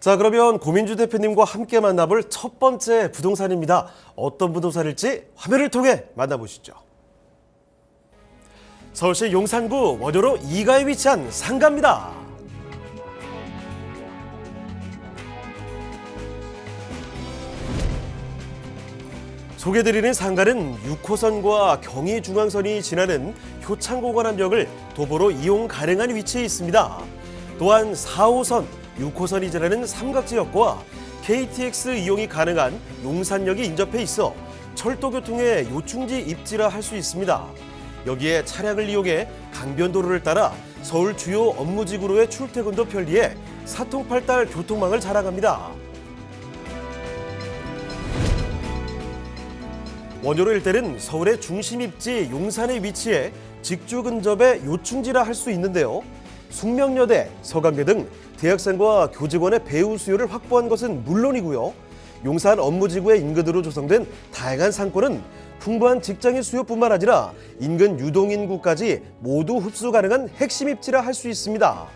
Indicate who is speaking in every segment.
Speaker 1: 자, 그러면 고민주 대표님과 함께 만나볼 첫 번째 부동산입니다. 어떤 부동산일지 화면을 통해 만나보시죠. 서울시 용산구 원효로 2가에 위치한 상가입니다. 소개드리는 상가는 6호선과 경의중앙선이 지나는 효창공원암역을 도보로 이용 가능한 위치에 있습니다. 또한 4호선, 6호선이 지나는 삼각지역과 KTX 이용이 가능한 용산역이 인접해 있어 철도교통의 요충지 입지라 할 수 있습니다. 여기에 차량을 이용해 강변도로를 따라 서울 주요 업무지구로의 출퇴근도 편리해 사통팔달 교통망을 자랑합니다. 원효로 일대는 서울의 중심 입지 용산에 위치해 직주 근접의 요충지라 할 수 있는데요. 숙명여대, 서강대 등 대학생과 교직원의 배우 수요를 확보한 것은 물론이고요. 용산 업무지구의 인근으로 조성된 다양한 상권은 풍부한 직장인 수요뿐만 아니라 인근 유동인구까지 모두 흡수 가능한 핵심 입지라 할 수 있습니다.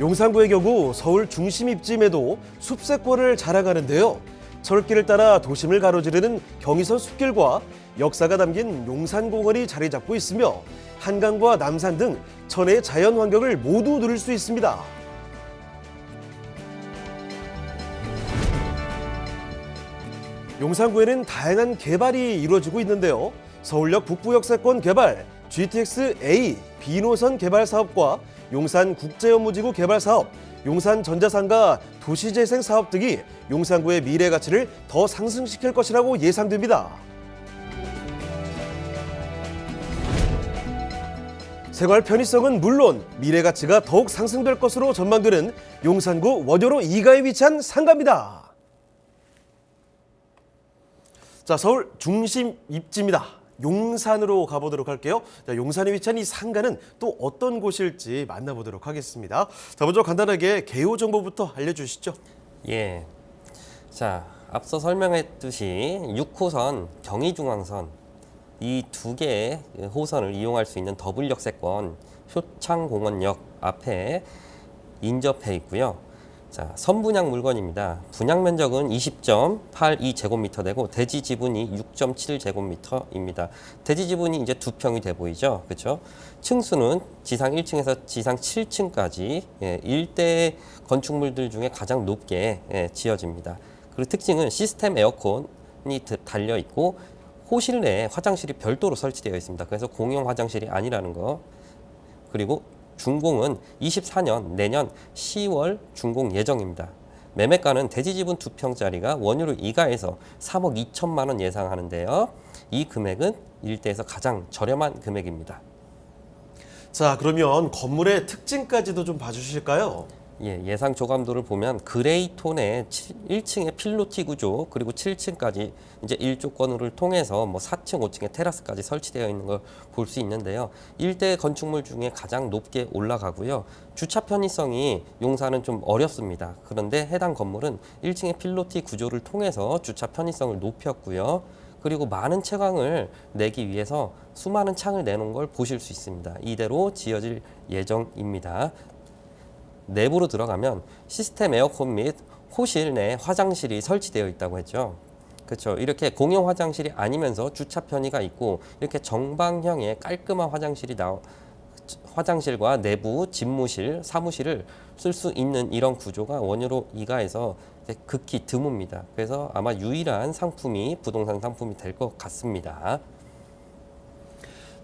Speaker 1: 용산구의 경우 서울 중심 입지임에도 숲세권을 자랑하는데요. 철길을 따라 도심을 가로지르는 경의선 숲길과 역사가 담긴 용산공원이 자리 잡고 있으며 한강과 남산 등 천혜의 자연 환경을 모두 누릴 수 있습니다. 용산구에는 다양한 개발이 이루어지고 있는데요. 서울역 북부역세권 개발, GTX A 비노선 개발 사업과 용산 국제업무지구 개발 사업, 용산 전자상가 도시재생 사업 등이 용산구의 미래 가치를 더 상승시킬 것이라고 예상됩니다. 생활 편의성은 물론 미래 가치가 더욱 상승될 것으로 전망되는 용산구 원효로 2가에 위치한 상가입니다. 자, 서울 중심 입지입니다. 용산으로 가보도록 할게요. 자, 용산에 위치한 이 상가는 또 어떤 곳일지 만나보도록 하겠습니다. 자, 먼저 간단하게 개요 정보부터 알려주시죠.
Speaker 2: 예. 자, 앞서 설명했듯이 6호선, 경의중앙선 이 두 개의 호선을 이용할 수 있는 더블 역세권 효창공원역 앞에 인접해 있고요. 자, 선분양 물건입니다. 분양 면적은 20.82 제곱미터 되고 대지 지분이 6.7 제곱미터입니다. 대지 지분이 이제 두 평이 돼 보이죠. 그렇죠? 층수는 지상 1층에서 지상 7층까지 예, 일대 건축물들 중에 가장 높게 예, 지어집니다. 그리고 특징은 시스템 에어컨이 드- 달려 있고 호실 내에 화장실이 별도로 설치되어 있습니다. 그래서 공용 화장실이 아니라는 거. 그리고 준공은 24년 내년 10월 준공 예정입니다. 매매가는 대지 지분 두 평짜리가 원유로 이가에서 3억 2천만 원 예상하는데요. 이 금액은 일대에서 가장 저렴한 금액입니다.
Speaker 1: 자, 그러면 건물의 특징까지도 좀 봐주실까요?
Speaker 2: 예, 예상 조감도를 보면 그레이 톤의 1층의 필로티 구조 그리고 7층까지 이제 일조권을 통해서 뭐 4층, 5층의 테라스까지 설치되어 있는 걸 볼 수 있는데요. 일대 건축물 중에 가장 높게 올라가고요. 주차 편의성이 용산은 좀 어렵습니다. 그런데 해당 건물은 1층의 필로티 구조를 통해서 주차 편의성을 높였고요. 그리고 많은 채광을 내기 위해서 수많은 창을 내놓은 걸 보실 수 있습니다. 이대로 지어질 예정입니다. 내부로 들어가면 시스템 에어컨 및 호실 내 화장실이 설치되어 있다고 했죠. 그렇죠. 이렇게 공용 화장실이 아니면서 주차 편의가 있고 이렇게 정방형의 깔끔한 화장실이 나 화장실과 내부 집무실, 사무실을 쓸 수 있는 이런 구조가 원유로 이가에서 극히 드뭅니다. 그래서 아마 유일한 상품이 부동산 상품이 될 것 같습니다.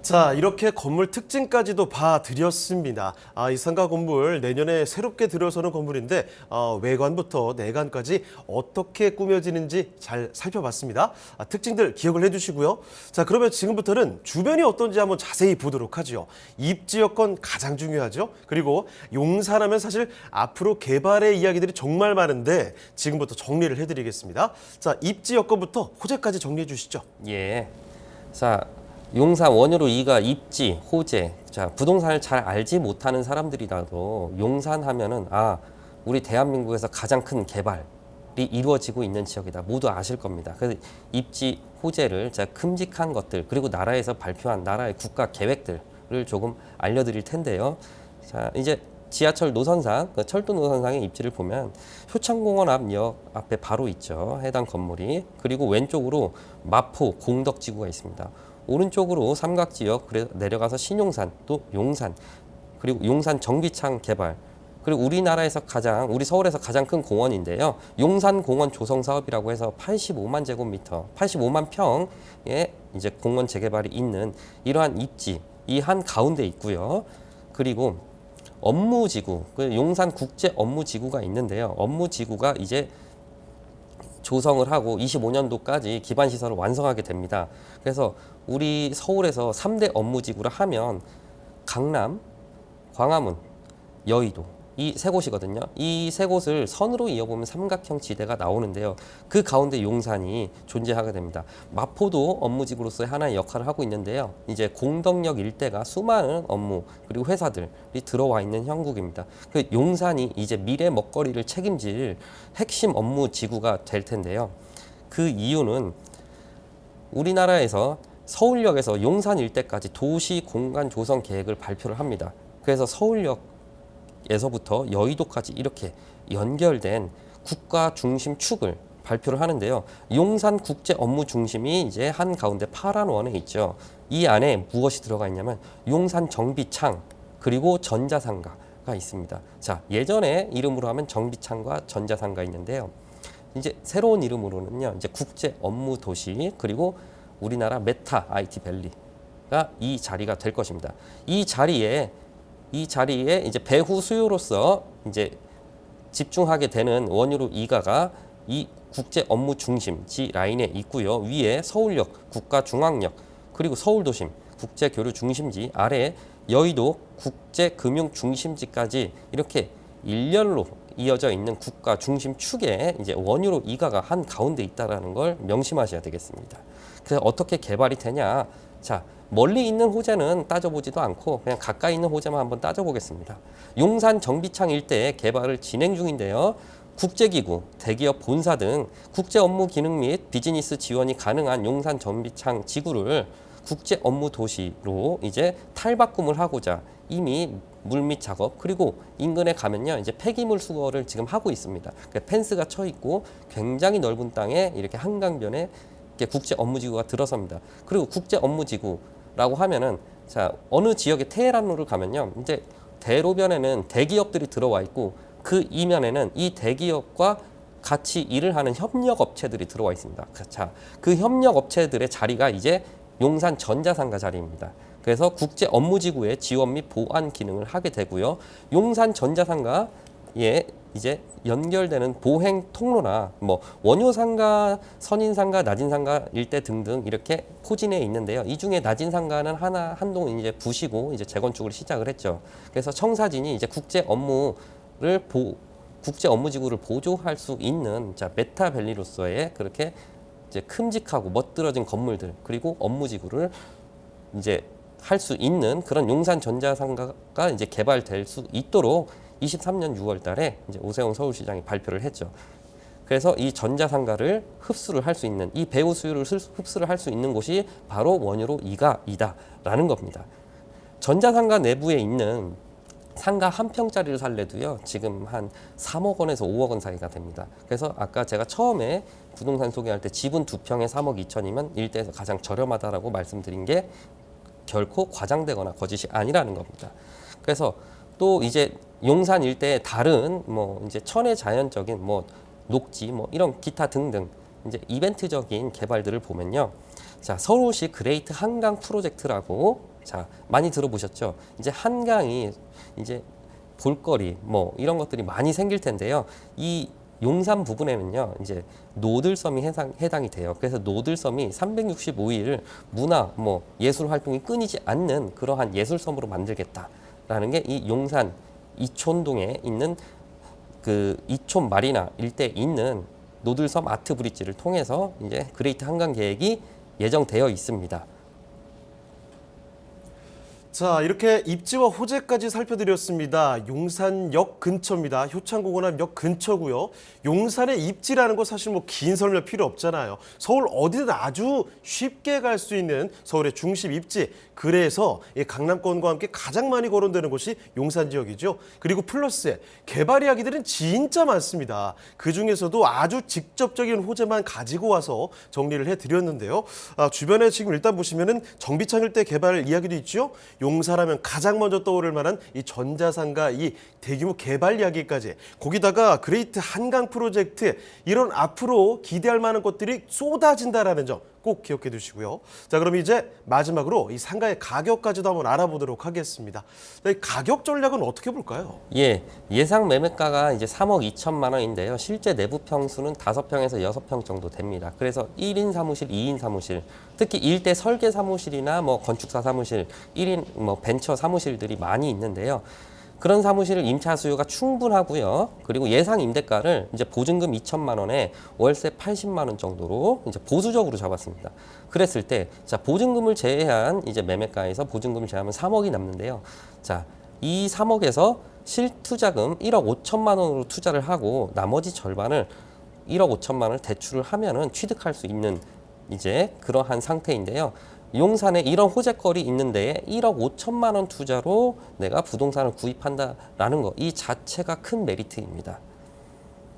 Speaker 1: 자, 이렇게 건물 특징까지도 봐드렸습니다. 아, 이 상가 건물 내년에 새롭게 들어서는 건물인데 어, 외관부터 내관까지 어떻게 꾸며지는지 잘 살펴봤습니다. 아, 특징들 기억을 해주시고요. 자, 그러면 지금부터는 주변이 어떤지 한번 자세히 보도록 하죠. 입지 여건 가장 중요하죠. 그리고 용산하면 사실 앞으로 개발의 이야기들이 정말 많은데 지금부터 정리를 해드리겠습니다. 자, 입지 여건부터 호재까지 정리해 주시죠.
Speaker 2: 예. 자, 용산 원유로 2가 입지, 호재. 자, 부동산을 잘 알지 못하는 사람들이라도 용산 하면은 아, 우리 대한민국에서 가장 큰 개발 이루어지고 있는 지역이다. 모두 아실 겁니다. 그래서 입지 호재를 제가 큼직한 것들 그리고 나라에서 발표한 나라의 국가 계획들을 조금 알려드릴 텐데요. 자 이제 지하철 노선상 그 철도 노선상의 입지를 보면 효창공원 앞역 앞에 바로 있죠. 해당 건물이 그리고 왼쪽으로 마포 공덕지구가 있습니다. 오른쪽으로 삼각지역 내려가서 신용산 또 용산 그리고 용산 정비창 개발 그리고 우리나라에서 가장 우리 서울에서 가장 큰 공원인데요. 용산 공원 조성 사업이라고 해서 85만 제곱미터, 85만 평의 이제 공원 재개발이 있는 이러한 입지 이 한 가운데 있고요. 그리고 업무지구, 그 용산 국제 업무지구가 있는데요. 업무지구가 이제 조성을 하고 25년도까지 기반 시설을 완성하게 됩니다. 그래서 우리 서울에서 3대 업무지구를 하면 강남, 광화문, 여의도 이 세 곳이거든요. 이 세 곳을 선으로 이어보면 삼각형 지대가 나오는데요. 그 가운데 용산이 존재하게 됩니다. 마포도 업무지구로서의 하나의 역할을 하고 있는데요. 이제 공덕역 일대가 수많은 업무 그리고 회사들이 들어와 있는 형국입니다. 그 용산이 이제 미래 먹거리를 책임질 핵심 업무 지구가 될 텐데요. 그 이유는 우리나라에서 서울역에서 용산 일대까지 도시 공간 조성 계획을 발표를 합니다. 그래서 서울역 에서부터 여의도까지 이렇게 연결된 국가 중심 축을 발표를 하는데요. 용산 국제 업무 중심이 이제 한 가운데 파란 원에 있죠. 이 안에 무엇이 들어가 있냐면 용산 정비창 그리고 전자상가가 있습니다. 자, 예전에 이름으로 하면 정비창과 전자상가 있는데요. 이제 새로운 이름으로는요. 이제 국제 업무 도시 그리고 우리나라 메타 IT 밸리가 이 자리가 될 것입니다. 이 자리에 이 자리에 이제 배후 수요로서 이제 집중하게 되는 원유로 이가가 이 국제 업무 중심 지 라인에 있고요. 위에 서울역, 국가중앙역, 그리고 서울도심 국제 교류 중심지 아래 여의도 국제 금융 중심지까지 이렇게 일렬로 이어져 있는 국가 중심 축에 이제 원유로 이가가 한 가운데 있다라는 걸 명심하셔야 되겠습니다. 그래서 어떻게 개발이 되냐? 자, 멀리 있는 호재는 따져보지도 않고 그냥 가까이 있는 호재만 한번 따져보겠습니다. 용산 정비창 일대에 개발을 진행 중인데요. 국제기구, 대기업 본사 등 국제 업무 기능 및 비즈니스 지원이 가능한 용산 정비창 지구를 국제 업무 도시로 이제 탈바꿈을 하고자 이미 물밑 작업 그리고 인근에 가면요 이제 폐기물 수거를 지금 하고 있습니다. 그러니까 펜스가 쳐 있고 굉장히 넓은 땅에 이렇게 한강변에 국제 업무지구가 들어섭니다. 그리고 국제 업무지구라고 하면은 자 어느 지역의 테헤란로를 가면요 이제 대로변에는 대기업들이 들어와 있고 그 이면에는 이 대기업과 같이 일을 하는 협력 업체들이 들어와 있습니다. 자, 그 협력 업체들의 자리가 이제 용산 전자상가 자리입니다. 그래서 국제 업무지구의 지원 및 보안 기능을 하게 되고요. 용산 전자상가에 이제 연결되는 보행 통로나 뭐 원효상가, 선인상가, 낮은상가 일대 등등 이렇게 포진해 있는데요. 이 중에 낮은상가는 하나 한동 이제 부시고 이제 재건축을 시작을 했죠. 그래서 청사진이 이제 국제 업무를 보 국제 업무지구를 보조할 수 있는 자 메타밸리로서의 그렇게 이제 큼직하고 멋들어진 건물들 그리고 업무지구를 이제 할 수 있는 그런 용산 전자상가가 이제 개발될 수 있도록 23년 6월 달에 이제 오세훈 서울시장이 발표를 했죠. 그래서 이 전자상가를 흡수를 할 수 있는 이 배후 수요를 슬- 흡수를 할 수 있는 곳이 바로 원유로 이가이다라는 겁니다. 전자상가 내부에 있는 상가 한 평짜리를 살래도요 지금 한 3억 원에서 5억 원 사이가 됩니다. 그래서 아까 제가 처음에 부동산 소개할 때 집은 두 평에 3억 2천이면 일대에서 가장 저렴하다라고 말씀드린 게 결코 과장되거나 거짓이 아니라는 겁니다. 그래서 또 이제 용산 일대의 다른 뭐 이제 천혜 자연적인 뭐 녹지 뭐 이런 기타 등등 이제 이벤트적인 개발들을 보면요. 자, 서울시 그레이트 한강 프로젝트라고 자, 많이 들어보셨죠? 이제 한강이 이제 볼거리 뭐 이런 것들이 많이 생길 텐데요. 이 용산 부분에는요, 이제 노들섬이 해당, 해당이 돼요. 그래서 노들섬이 365일 문화, 뭐 예술 활동이 끊이지 않는 그러한 예술섬으로 만들겠다라는 게 이 용산 이촌동에 있는 그 이촌 마리나 일대에 있는 노들섬 아트 브릿지를 통해서 이제 그레이트 한강 계획이 예정되어 있습니다.
Speaker 1: 자, 이렇게 입지와 호재까지 살펴드렸습니다. 용산역 근처입니다. 효창공원암역 근처고요. 용산의 입지라는 거 사실 뭐 긴 설명 필요 없잖아요. 서울 어디든 아주 쉽게 갈 수 있는 서울의 중심 입지. 그래서 이 강남권과 함께 가장 많이 거론되는 곳이 용산 지역이죠. 그리고 플러스에 개발 이야기들은 진짜 많습니다. 그 중에서도 아주 직접적인 호재만 가지고 와서 정리를 해드렸는데요. 아, 주변에 지금 일단 보시면은 정비창 일대 개발 이야기도 있죠. 용산하면 가장 먼저 떠오를 만한 이 전자상가 이 대규모 개발 이야기까지. 거기다가 그레이트 한강 프로젝트 이런 앞으로 기대할 만한 것들이 쏟아진다라는 점 꼭 기억해 두시고요. 자, 그럼 이제 마지막으로 이 상가의 가격까지도 한번 알아보도록 하겠습니다. 자, 이 가격 전략은 어떻게 볼까요?
Speaker 2: 예, 예상 매매가가 이제 3억 2천만 원인데요. 실제 내부 평수는 5평에서 6평 정도 됩니다. 그래서 1인 사무실, 2인 사무실, 특히 일대 설계 사무실이나 뭐 건축사 사무실, 1인 뭐 벤처 사무실들이 많이 있는데요. 그런 사무실 임차 수요가 충분하고요. 그리고 예상 임대가를 이제 보증금 2천만 원에 월세 80만 원 정도로 이제 보수적으로 잡았습니다. 그랬을 때, 자 보증금을 제외한 이제 매매가에서 보증금을 제외하면 3억이 남는데요. 자, 이 3억에서 실투자금 1억 5천만 원으로 투자를 하고 나머지 절반을 1억 5천만 원을 대출을 하면은 취득할 수 있는 이제 그러한 상태인데요. 용산에 이런 호재거리 있는데 1억 5천만 원 투자로 내가 부동산을 구입한다라는 거 이 자체가 큰 메리트입니다.